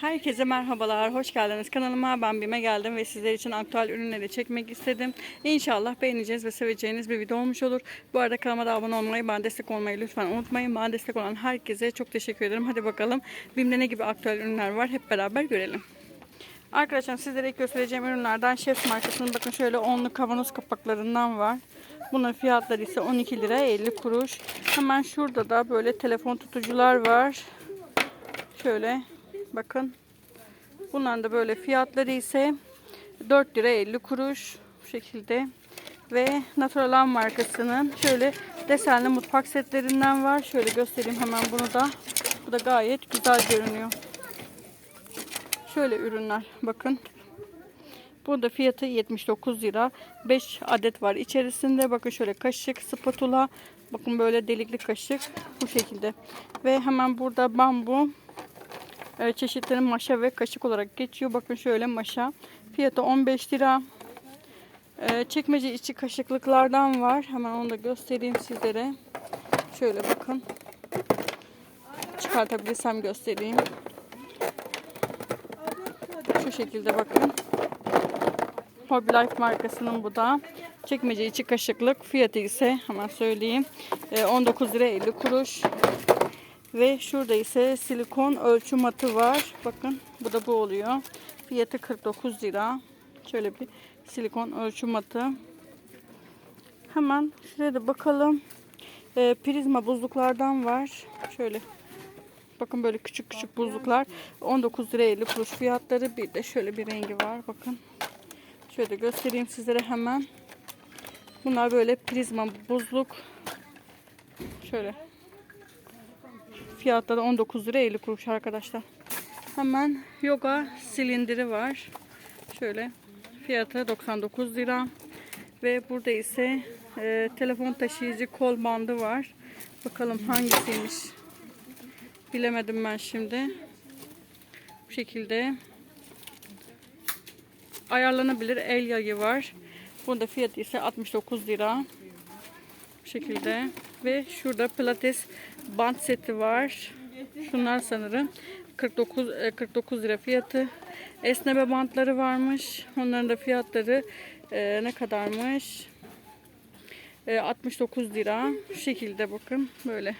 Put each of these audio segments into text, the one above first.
Herkese merhabalar, hoş geldiniz. Kanalıma ben Bime geldim ve sizler için aktüel ürünleri çekmek istedim. İnşallah beğeneceğiniz ve seveceğiniz bir video olmuş olur. Bu arada kanalıma da abone olmayı, bana destek olmayı lütfen unutmayın. Bana destek olan herkese çok teşekkür ederim. Hadi bakalım Bim'de ne gibi aktüel ürünler var hep beraber görelim. Arkadaşlar sizlere ilk göstereceğim ürünlerden Chef markasının bakın şöyle onlu kavanoz kapaklarından var. Bunun fiyatları ise 12 lira 50 kuruş. Hemen şurada da böyle telefon tutucular var. Şöyle bakın. Bunların da böyle fiyatları ise 4 lira 50 kuruş bu şekilde. Ve Naturalan markasının şöyle desenli mutfak setlerinden var. Şöyle göstereyim hemen bunu da. Bu da gayet güzel görünüyor. Şöyle ürünler bakın. Burada fiyatı 79 lira. 5 adet var içerisinde. Bakın şöyle kaşık, spatula. Bakın böyle delikli kaşık. Bu şekilde. Ve hemen burada bambu e, çeşitleri maşa ve kaşık olarak geçiyor. Bakın şöyle maşa. Fiyatı 15 lira. E, çekmece içi kaşıklıklardan var. Hemen onu da göstereyim sizlere. Şöyle bakın. Çıkartabilirsem göstereyim. Şu şekilde bakın. Hobby Life markasının bu da. Çekmece içi kaşıklık. Fiyatı ise hemen söyleyeyim. E, 19 lira 50 kuruş. Ve şurada ise silikon ölçü matı var. Bakın bu da bu oluyor. Fiyatı 49 lira. Şöyle bir silikon ölçü matı. Hemen şuraya da bakalım. Ee, prizma buzluklardan var. Şöyle. Bakın böyle küçük küçük buzluklar. 19 lira 50 kuruş fiyatları. Bir de şöyle bir rengi var. Bakın. Şöyle göstereyim sizlere hemen. Bunlar böyle prizma buzluk. Şöyle Fiyatları 19 lira 50 kuruş arkadaşlar. Hemen yoga silindiri var. Şöyle fiyatı 99 lira. Ve burada ise e, telefon taşıyıcı kol bandı var. Bakalım hangisiymiş. Bilemedim ben şimdi. Bu şekilde ayarlanabilir el yayı var. Bunda fiyatı ise 69 lira. Bu şekilde. Ve şurada pilates bant seti var. Şunlar sanırım 49 e, 49 lira fiyatı. Esneme bantları varmış. Onların da fiyatları e, ne kadarmış? E, 69 lira. Şu şekilde bakın böyle.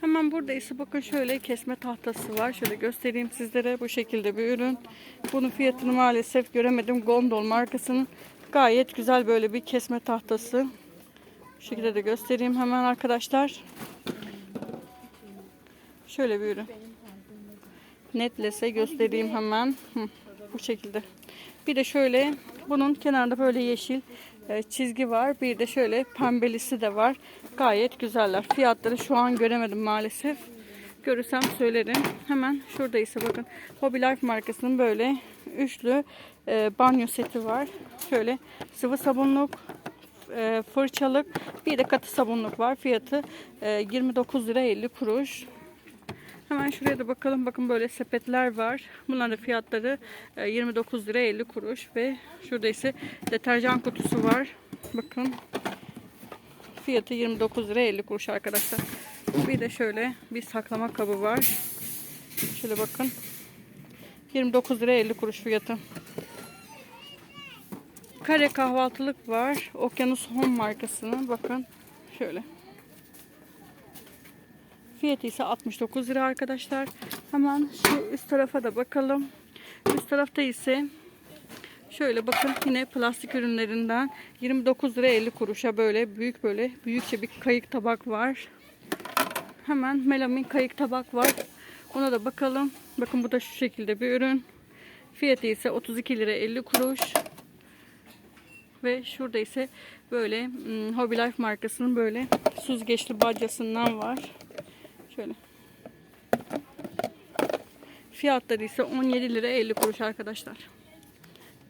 Hemen burada ise bakın şöyle kesme tahtası var. Şöyle göstereyim sizlere. Bu şekilde bir ürün. Bunun fiyatını maalesef göremedim. Gondol markasının gayet güzel böyle bir kesme tahtası. Bu şekilde de göstereyim hemen arkadaşlar. Şöyle bir ürün. Netlese göstereyim hemen. Hı, bu şekilde. Bir de şöyle bunun kenarında böyle yeşil e, çizgi var. Bir de şöyle pembelisi de var. Gayet güzeller. Fiyatları şu an göremedim maalesef. Görürsem söylerim. Hemen şurada ise bakın Hobby Life markasının böyle üçlü e, banyo seti var. Şöyle sıvı sabunluk, e, fırçalık, bir de katı sabunluk var. Fiyatı e, 29 lira 50 kuruş. Hemen şuraya da bakalım. Bakın böyle sepetler var. Bunların da fiyatları e, 29 lira 50 kuruş ve şurada ise deterjan kutusu var. Bakın. Fiyatı 29 lira 50 kuruş arkadaşlar. Bir de şöyle bir saklama kabı var. Şöyle bakın. 29 lira 50 kuruş fiyatı. Kare kahvaltılık var. Okyanus Home markasının. Bakın. Şöyle. Fiyatı ise 69 lira arkadaşlar. Hemen şu üst tarafa da bakalım. Üst tarafta ise şöyle bakın yine plastik ürünlerinden 29 lira 50 kuruşa böyle büyük böyle büyükçe bir kayık tabak var. Hemen melamin kayık tabak var. Ona da bakalım. Bakın bu da şu şekilde bir ürün. Fiyatı ise 32 lira 50 kuruş. Ve şurada ise böyle hmm, Hobby Life markasının böyle süzgeçli bacasından var. Şöyle. Fiyatları ise 17 lira 50 kuruş arkadaşlar.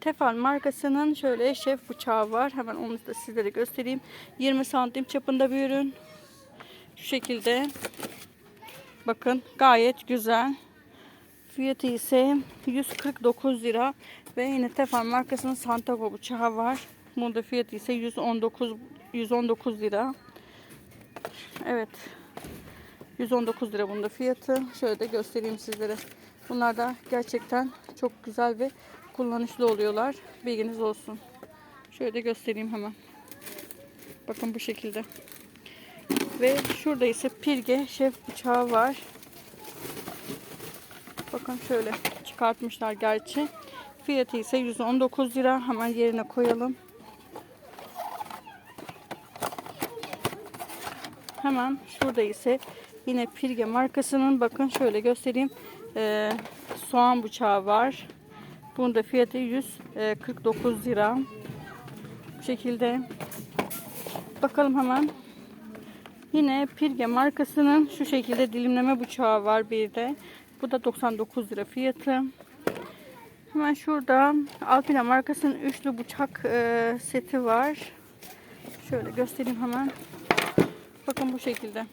Tefal markasının şöyle şef bıçağı var. Hemen onu da sizlere göstereyim. 20 santim çapında bir ürün. Şu şekilde. Bakın gayet güzel. Fiyatı ise 149 lira. Ve yine Tefal markasının Santago bıçağı var. Bunun da fiyatı ise 119 119 lira. Evet. 119 lira bunda fiyatı. Şöyle de göstereyim sizlere. Bunlar da gerçekten çok güzel ve kullanışlı oluyorlar. Bilginiz olsun. Şöyle de göstereyim hemen. Bakın bu şekilde. Ve şurada ise pirge şef bıçağı var. Bakın şöyle çıkartmışlar gerçi. Fiyatı ise 119 lira. Hemen yerine koyalım. Hemen şurada ise yine Pirge markasının bakın şöyle göstereyim. Ee, soğan bıçağı var. Bunun da fiyatı 149 lira. Bu şekilde. Bakalım hemen. Yine Pirge markasının şu şekilde dilimleme bıçağı var bir de. Bu da 99 lira fiyatı. Hemen şurada Alpina markasının üçlü bıçak e, seti var. Şöyle göstereyim hemen. Bakın bu şekilde.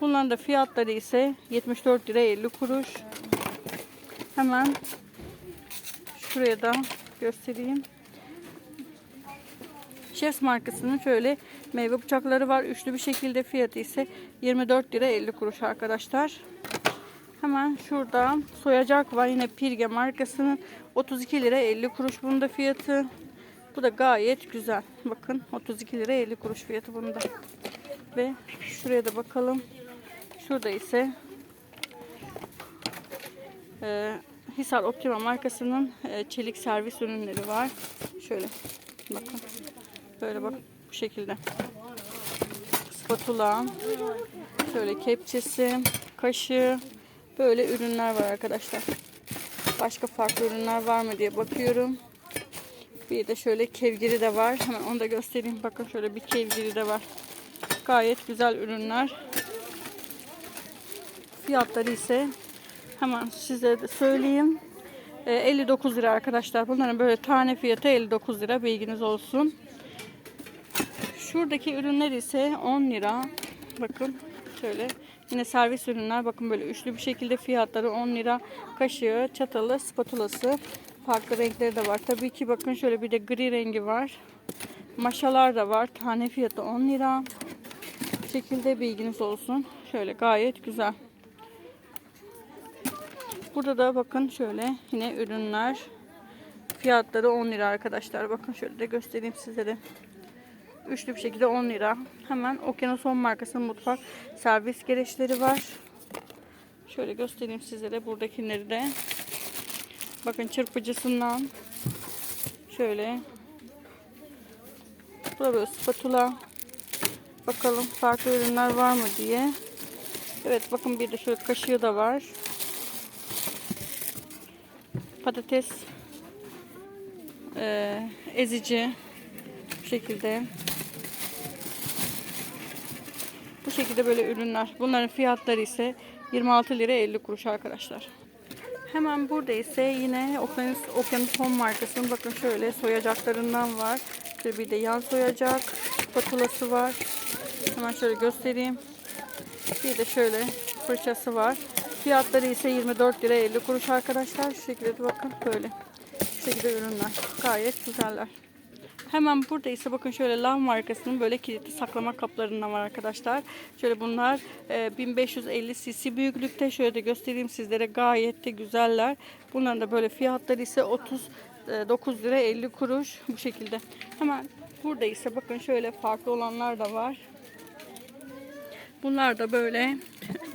Bunların da fiyatları ise 74 lira 50 kuruş. Hemen şuraya da göstereyim. Chefs markasının şöyle meyve bıçakları var. Üçlü bir şekilde fiyatı ise 24 lira 50 kuruş arkadaşlar. Hemen şurada soyacak var. Yine Pirge markasının 32 lira 50 kuruş bunda fiyatı. Bu da gayet güzel. Bakın 32 lira 50 kuruş fiyatı bunda. Ve şuraya da bakalım. Şurada ise e, Hisar Optima markasının e, çelik servis ürünleri var. Şöyle bakın. Böyle bak bu şekilde. Spatula, şöyle kepçesi, kaşığı, böyle ürünler var arkadaşlar. Başka farklı ürünler var mı diye bakıyorum. Bir de şöyle kevgiri de var. Hemen onu da göstereyim. Bakın şöyle bir kevgiri de var. Gayet güzel ürünler. Fiyatları ise hemen size de söyleyeyim. Ee, 59 lira arkadaşlar. Bunların böyle tane fiyatı 59 lira. Bilginiz olsun. Şuradaki ürünler ise 10 lira. Bakın şöyle yine servis ürünler. Bakın böyle üçlü bir şekilde fiyatları 10 lira. Kaşığı, çatalı, spatulası. Farklı renkleri de var. Tabii ki bakın şöyle bir de gri rengi var. Maşalar da var. Tane fiyatı 10 lira. Şekilde bilginiz olsun. Şöyle gayet güzel. Burada da bakın şöyle yine ürünler. Fiyatları 10 lira arkadaşlar. Bakın şöyle de göstereyim sizlere. Üçlü bir şekilde 10 lira. Hemen Okyanuson markasının mutfak servis gereçleri var. Şöyle göstereyim sizlere buradakileri de. Bakın çırpıcısından şöyle bu da böyle spatula. Bakalım farklı ürünler var mı diye. Evet bakın bir de şöyle kaşığı da var. Patates eee, ezici bu şekilde. Bu şekilde böyle ürünler. Bunların fiyatları ise 26 lira 50 kuruş arkadaşlar. Hemen burada ise yine Okyanus, Okyanuson markasının bakın şöyle soyacaklarından var. Şöyle bir de yan soyacak spatulası var. Hemen şöyle göstereyim. Bir de şöyle fırçası var. Fiyatları ise 24 lira 50 kuruş arkadaşlar. Şu şekilde de bakın böyle. Şu şekilde ürünler. Gayet güzeller. Hemen burada ise bakın şöyle Lav markasının böyle kilitli saklama kaplarından var arkadaşlar. Şöyle bunlar e, 1550 cc büyüklükte. Şöyle de göstereyim sizlere gayet de güzeller. Bunların da böyle fiyatları ise 39 lira 50 kuruş bu şekilde. Hemen burada ise bakın şöyle farklı olanlar da var. Bunlar da böyle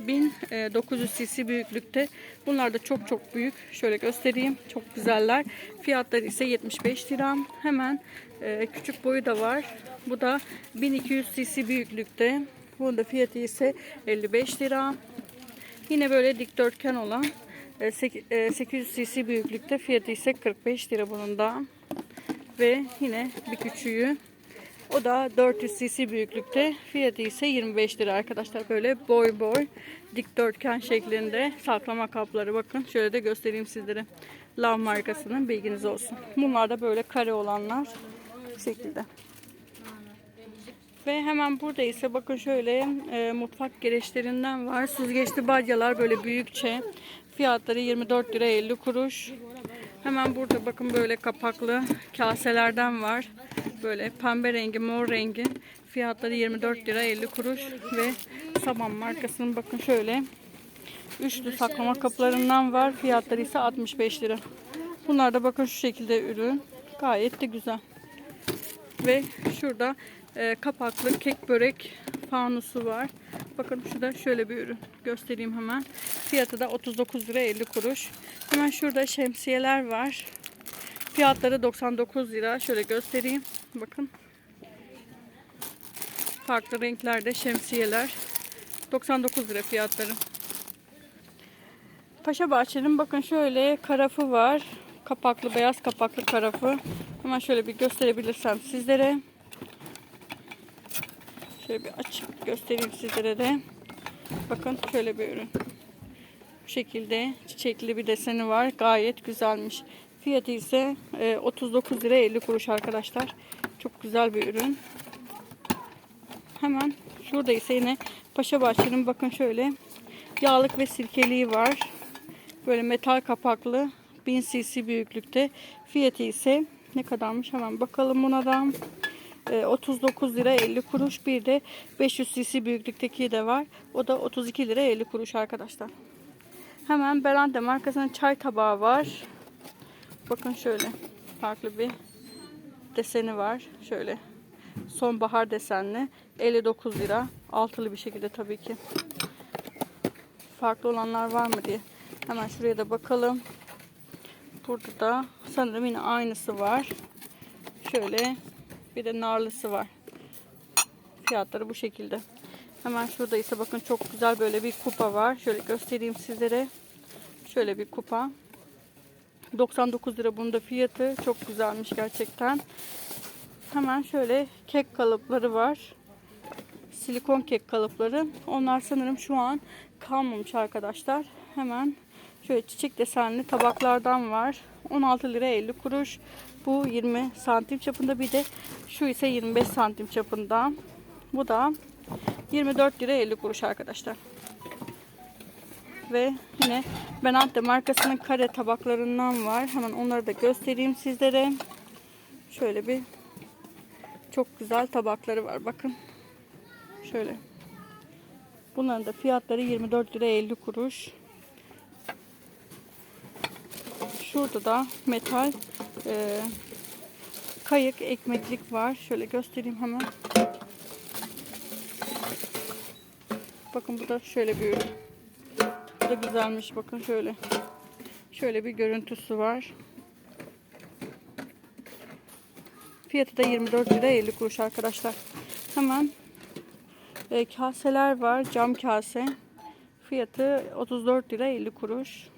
1900 cc büyüklükte. Bunlar da çok çok büyük. Şöyle göstereyim. Çok güzeller. Fiyatları ise 75 lira. Hemen e, küçük boyu da var. Bu da 1200 cc büyüklükte. Bunun da fiyatı ise 55 lira. Yine böyle dikdörtgen olan e, sek- e, 800 cc büyüklükte. Fiyatı ise 45 lira bunun da. Ve yine bir küçüğü o da 400 cc büyüklükte. Fiyatı ise 25 lira arkadaşlar. Böyle boy boy dikdörtgen şeklinde saklama kapları. Bakın şöyle de göstereyim sizlere. Lav markasının bilginiz olsun. Bunlar da böyle kare olanlar. Bu şekilde. Ve hemen burada ise bakın şöyle e, mutfak gereçlerinden var. Süzgeçli balyalar böyle büyükçe. Fiyatları 24 lira 50 kuruş. Hemen burada bakın böyle kapaklı kaselerden var. Böyle pembe rengi, mor rengi. Fiyatları 24 lira 50 kuruş ve Saban markasının bakın şöyle üçlü saklama kaplarından var. Fiyatları ise 65 lira. Bunlar da bakın şu şekilde ürün. Gayet de güzel. Ve şurada e, kapaklı kek börek fanusu var. Bakın şurada şöyle bir ürün. Göstereyim hemen. Fiyatı da 39 lira 50 kuruş. Hemen şurada şemsiyeler var. Fiyatları 99 lira. Şöyle göstereyim. Bakın. Farklı renklerde şemsiyeler. 99 lira fiyatları. Paşa Bahçe'nin bakın şöyle karafı var. Kapaklı, beyaz kapaklı karafı. Hemen şöyle bir gösterebilirsem sizlere. Şöyle bir açıp göstereyim sizlere de. Bakın şöyle bir ürün. Bu şekilde çiçekli bir deseni var. Gayet güzelmiş. Fiyatı ise e, 39 lira 50 kuruş arkadaşlar. Çok güzel bir ürün. Hemen şurada ise yine Paşa Bahçe'nin bakın şöyle yağlık ve sirkeliği var. Böyle metal kapaklı 1000 cc büyüklükte. Fiyatı ise ne kadarmış hemen bakalım buna da. E, 39 lira 50 kuruş. Bir de 500 cc büyüklükteki de var. O da 32 lira 50 kuruş arkadaşlar. Hemen Berante markasının çay tabağı var. Bakın şöyle farklı bir deseni var. Şöyle sonbahar desenli 59 lira. Altılı bir şekilde tabii ki. Farklı olanlar var mı diye. Hemen şuraya da bakalım. Burada da sanırım yine aynısı var. Şöyle bir de narlısı var. Fiyatları bu şekilde. Hemen şurada ise bakın çok güzel böyle bir kupa var. Şöyle göstereyim sizlere. Şöyle bir kupa. 99 lira bunun da fiyatı. Çok güzelmiş gerçekten. Hemen şöyle kek kalıpları var. Silikon kek kalıpları. Onlar sanırım şu an kalmamış arkadaşlar. Hemen şöyle çiçek desenli tabaklardan var. 16 lira 50 kuruş. Bu 20 santim çapında bir de şu ise 25 santim çapında. Bu da 24 lira 50 kuruş arkadaşlar. Ve yine Benante markasının kare tabaklarından var. Hemen onları da göstereyim sizlere. Şöyle bir çok güzel tabakları var. Bakın. Şöyle. Bunların da fiyatları 24 lira 50 kuruş. Şurada da metal e, kayık ekmeklik var. Şöyle göstereyim hemen. Bakın bu da şöyle bir ürün. Bu da güzelmiş. Bakın şöyle. Şöyle bir görüntüsü var. Fiyatı da 24 lira 50 kuruş arkadaşlar. Hemen e, kaseler var. Cam kase. Fiyatı 34 lira 50 kuruş.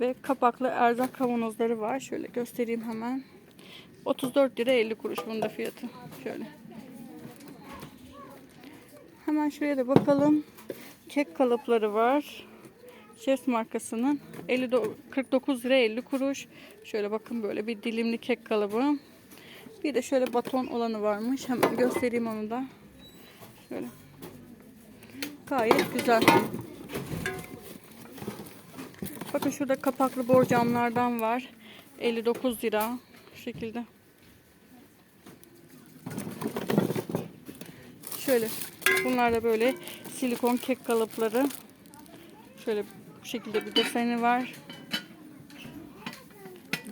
Ve kapaklı erzak kavanozları var. Şöyle göstereyim hemen. 34 lira 50 kuruş bunun da fiyatı. Şöyle. Hemen şuraya da bakalım. Kek kalıpları var. Chefs markasının 50 49 lira 50 kuruş. Şöyle bakın böyle bir dilimli kek kalıbı. Bir de şöyle baton olanı varmış. Hemen göstereyim onu da. Şöyle. Gayet güzel. Bakın şurada kapaklı borcamlardan var. 59 lira. Bu şekilde. Şöyle. Bunlar da böyle silikon kek kalıpları. Şöyle bu şekilde bir deseni var.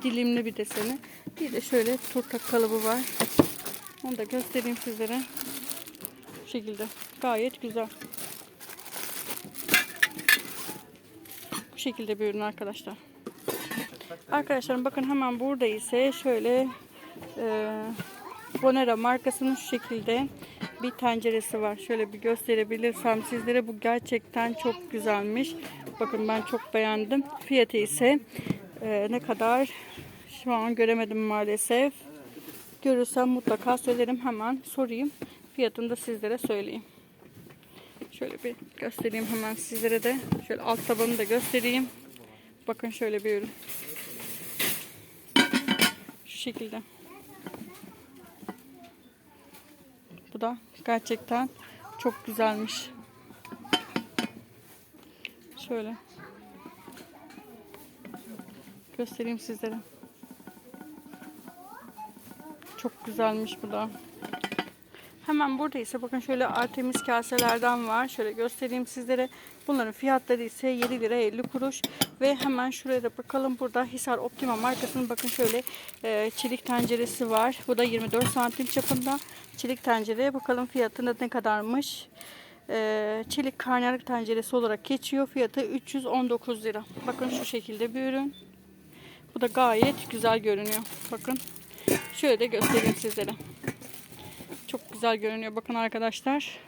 Dilimli bir deseni. Bir de şöyle turta kalıbı var. Onu da göstereyim sizlere. Bu şekilde. Gayet güzel. Şekilde bir ürün arkadaşlar. Arkadaşlar bakın hemen burada ise şöyle e, Bonera markasının şu şekilde bir tenceresi var. Şöyle bir gösterebilirsem sizlere bu gerçekten çok güzelmiş. Bakın ben çok beğendim. Fiyatı ise e, ne kadar şu an göremedim maalesef. Görürsem mutlaka söylerim hemen sorayım. Fiyatını da sizlere söyleyeyim. Şöyle bir göstereyim hemen sizlere de. Şöyle alt tabanını da göstereyim. Bakın şöyle bir ürün. Şu şekilde. Bu da gerçekten çok güzelmiş. Şöyle. Göstereyim sizlere. Çok güzelmiş bu da. Hemen burada ise bakın şöyle Artemis kaselerden var. Şöyle göstereyim sizlere. Bunların fiyatları ise 7 lira 50 kuruş. Ve hemen şuraya da bakalım. Burada Hisar Optima markasının bakın şöyle e, çelik tenceresi var. Bu da 24 santim çapında. Çelik tencere. Bakalım fiyatı ne kadarmış. E, çelik karnıyarık tenceresi olarak geçiyor. Fiyatı 319 lira. Bakın şu şekilde bir ürün. Bu da gayet güzel görünüyor. Bakın. Şöyle de göstereyim sizlere. Güzel görünüyor. Bakın arkadaşlar.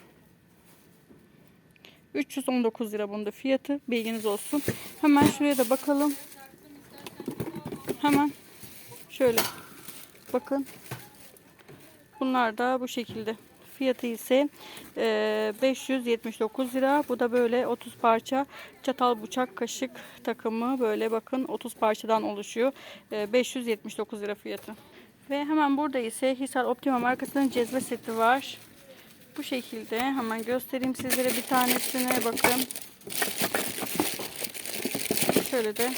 319 lira bunda fiyatı. Bilginiz olsun. Hemen şuraya da bakalım. Hemen şöyle. Bakın. Bunlar da bu şekilde. Fiyatı ise e, 579 lira. Bu da böyle 30 parça çatal bıçak kaşık takımı böyle bakın 30 parçadan oluşuyor. E, 579 lira fiyatı. Ve hemen burada ise Hisar Optima markasının cezve seti var. Bu şekilde hemen göstereyim sizlere bir tanesine bakın. Şöyle de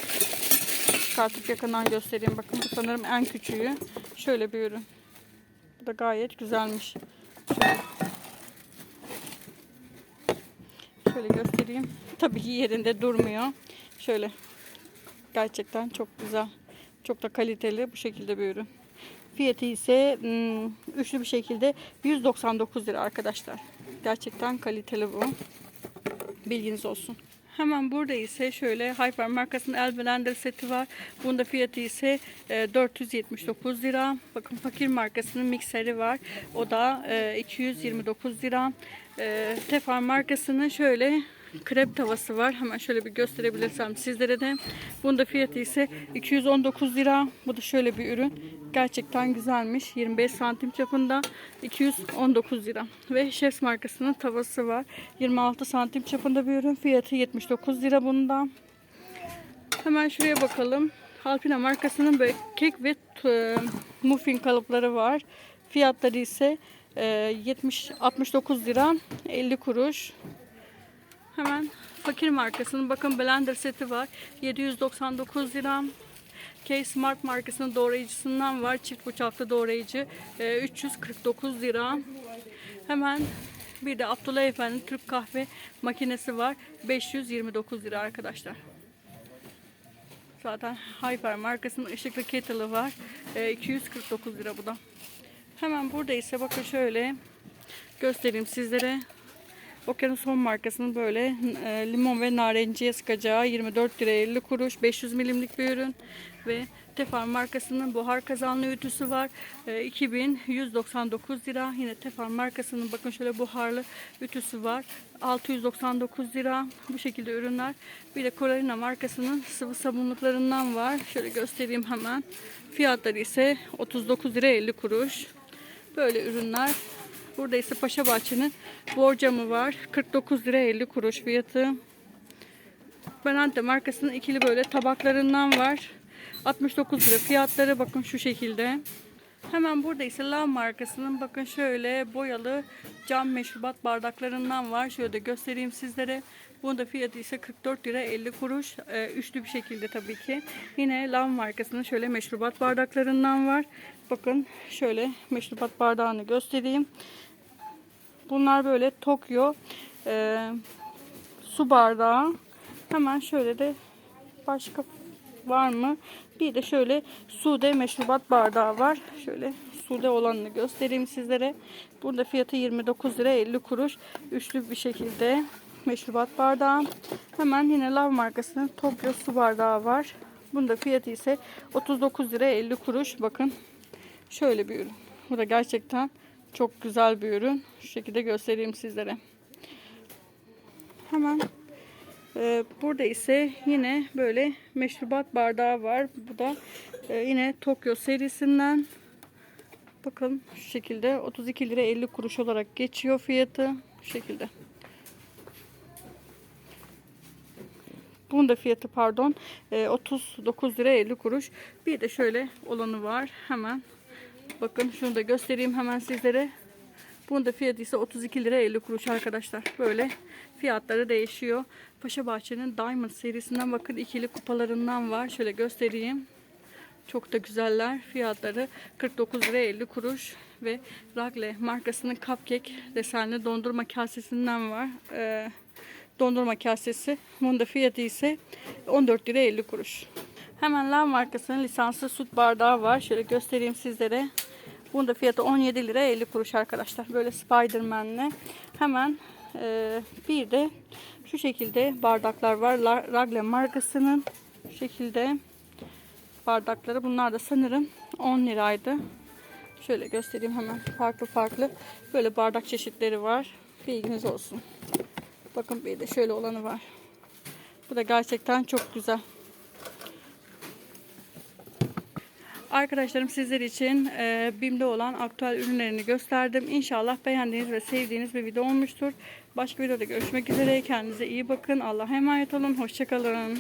çıkartıp yakından göstereyim. Bakın bu sanırım en küçüğü. Şöyle bir ürün. Bu da gayet güzelmiş. Şöyle. Şöyle göstereyim. Tabii ki yerinde durmuyor. Şöyle. Gerçekten çok güzel. Çok da kaliteli bu şekilde bir ürün. Fiyatı ise hmm, üçlü bir şekilde 199 lira arkadaşlar. Gerçekten kaliteli bu. Bilginiz olsun. Hemen burada ise şöyle Hyper markasının el blender seti var. Bunda fiyatı ise e, 479 lira. Bakın fakir markasının mikseri var. O da e, 229 lira. E, Tefal markasının şöyle krep tavası var. Hemen şöyle bir gösterebilirsem sizlere de. Bunda fiyatı ise 219 lira. Bu da şöyle bir ürün. Gerçekten güzelmiş. 25 santim çapında 219 lira. Ve Chefs markasının tavası var. 26 santim çapında bir ürün. Fiyatı 79 lira bunda. Hemen şuraya bakalım. Alpina markasının böyle kek ve e, muffin kalıpları var. Fiyatları ise e, 70 69 lira 50 kuruş. Hemen fakir markasının bakın blender seti var. 799 lira. K Smart markasının doğrayıcısından var. Çift bıçaklı doğrayıcı. e, 349 lira. Hemen bir de Abdullah Efendi'nin Türk kahve makinesi var. 529 lira arkadaşlar. Zaten Hyper markasının ışıklı kettle'ı var. E, 249 lira bu da. Hemen burada ise bakın şöyle göstereyim sizlere. Okyanuson markasının böyle e, limon ve narenciye sıkacağı 24 lira 50 kuruş 500 milimlik bir ürün ve Tefal markasının buhar kazanlı ütüsü var. E, 2199 lira. Yine Tefal markasının bakın şöyle buharlı ütüsü var. 699 lira. Bu şekilde ürünler. Bir de Coralina markasının sıvı sabunluklarından var. Şöyle göstereyim hemen. Fiyatları ise 39 lira 50 kuruş. Böyle ürünler Burada ise Paşa Bahçe'nin borcamı var. 49 lira 50 kuruş fiyatı. Benante markasının ikili böyle tabaklarından var. 69 lira fiyatları bakın şu şekilde. Hemen burada ise Lav markasının bakın şöyle boyalı cam meşrubat bardaklarından var. Şöyle de göstereyim sizlere. Bunun da fiyatı ise 44 lira 50 kuruş. Ee, üçlü bir şekilde tabii ki. Yine Lav markasının şöyle meşrubat bardaklarından var. Bakın şöyle meşrubat bardağını göstereyim. Bunlar böyle Tokyo e, su bardağı. Hemen şöyle de başka var mı? Bir de şöyle Sude meşrubat bardağı var. Şöyle Sude olanını göstereyim sizlere. Burada fiyatı 29 lira 50 kuruş. Üçlü bir şekilde meşrubat bardağı. Hemen yine Lav markasının Tokyo su bardağı var. Bunda fiyatı ise 39 lira 50 kuruş. Bakın şöyle bir ürün. Bu da gerçekten çok güzel bir ürün. Şu şekilde göstereyim sizlere. Hemen e, burada ise yine böyle meşrubat bardağı var. Bu da e, yine Tokyo serisinden. Bakın şu şekilde 32 lira 50 kuruş olarak geçiyor fiyatı. Şu şekilde. Bunun da fiyatı pardon e, 39 lira 50 kuruş. Bir de şöyle olanı var. Hemen Bakın şunu da göstereyim hemen sizlere. Bunun da fiyatı ise 32 lira 50 kuruş arkadaşlar. Böyle fiyatları değişiyor. Paşa Bahçe'nin Diamond serisinden bakın ikili kupalarından var. Şöyle göstereyim. Çok da güzeller. Fiyatları 49 lira 50 kuruş ve Ragle markasının cupcake desenli dondurma kasesinden var. Ee, dondurma kasesi. Bunun da fiyatı ise 14 lira 50 kuruş. Hemen Lav markasının lisanslı süt bardağı var. Şöyle göstereyim sizlere. Bunun da fiyatı 17 lira 50 kuruş arkadaşlar. Böyle Spiderman'le. Hemen e, bir de şu şekilde bardaklar var. Ragle markasının şu şekilde bardakları. Bunlar da sanırım 10 liraydı. Şöyle göstereyim hemen. Farklı farklı böyle bardak çeşitleri var. Bilginiz olsun. Bakın bir de şöyle olanı var. Bu da gerçekten çok güzel. Arkadaşlarım sizler için e, BİM'de olan aktüel ürünlerini gösterdim. İnşallah beğendiğiniz ve sevdiğiniz bir video olmuştur. Başka videoda görüşmek üzere. Kendinize iyi bakın. Allah'a emanet olun. Hoşçakalın.